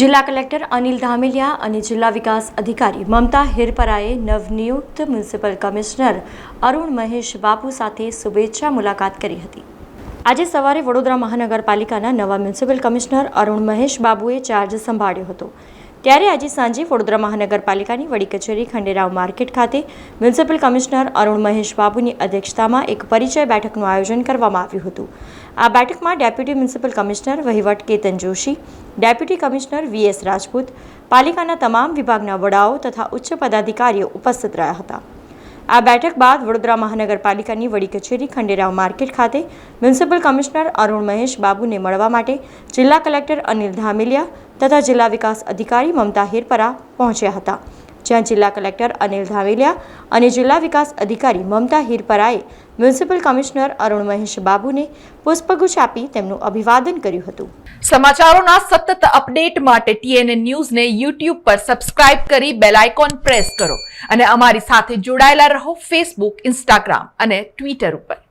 જિલ્લા કલેક્ટર અનિલ ધામેલિયા અને જિલ્લા વિકાસ અધિકારી મમતા હિરપરાએ નવનિયુક્ત મ્યુનિસિપલ કમિશનર અરુણ મહેશ બાપુ સાથે શુભેચ્છા મુલાકાત કરી હતી. આજે સવારે વડોદરા મહાનગરપાલિકાના નવા મ્યુનિસિપલ કમિશનર અરુણ મહેશ બાબુએ ચાર્જ સંભાળ્યો હતો. ત્યારે આજે સાંજે વડોદરા મહાનગરપાલિકાની વડી કચેરી ખંડેરાવ માર્કેટ ખાતે મ્યુનિસિપલ કમિશનર અરુણ મહેશ બાબુની અધ્યક્ષતામાં એક પરિચય બેઠકનું આયોજન કરવામાં આવ્યું હતું. આ બેઠકમાં ડેપ્યુટી મ્યુનિસિપલ કમિશનર વહીવટ Ketan Joshi, deputy commissioner VS Rajput, પાલિકાના તમામ વિભાગના વડાઓ તથા ઉચ્ચ પદાધિકારીઓ ઉપસ્થિત રહ્યા હતા. આ બેઠક બાદ વડોદરા મહાનગરપાલિકાની વડી કચેરી ખંડેરાવ માર્કેટ ખાતે મ્યુનિસિપલ કમિશનર અરુણ મહેશ બાબુને મળવા માટે જિલ્લા કલેક્ટર અનિલ ધામેલિયા તથા જિલ્લા વિકાસ અધિકારી મમતા હિરપરા પહોંચ્યા હતા. જ્યાં જિલ્લા કલેક્ટર અનિલ ધાવેલિયા અને જિલ્લા વિકાસ અધિકારી મમતા હિરપરાએ મ્યુનિસિપલ કમિશનર અરુણ મહેશ બાબુને પુષ્પગુચ્છ આપી તેમનું અભિવાદન કર્યું હતું. સમાચારોના સતત અપડેટ માટે ટીએનએ ન્યૂઝને યુટ્યુબ પર સબસ્ક્રાઇબ કરી બેલ આઇકોન પ્રેસ કરો અને અમારી સાથે જોડાયેલા રહો ફેસબુક, ઇન્સ્ટાગ્રામ અને ટ્વિટર ઉપર.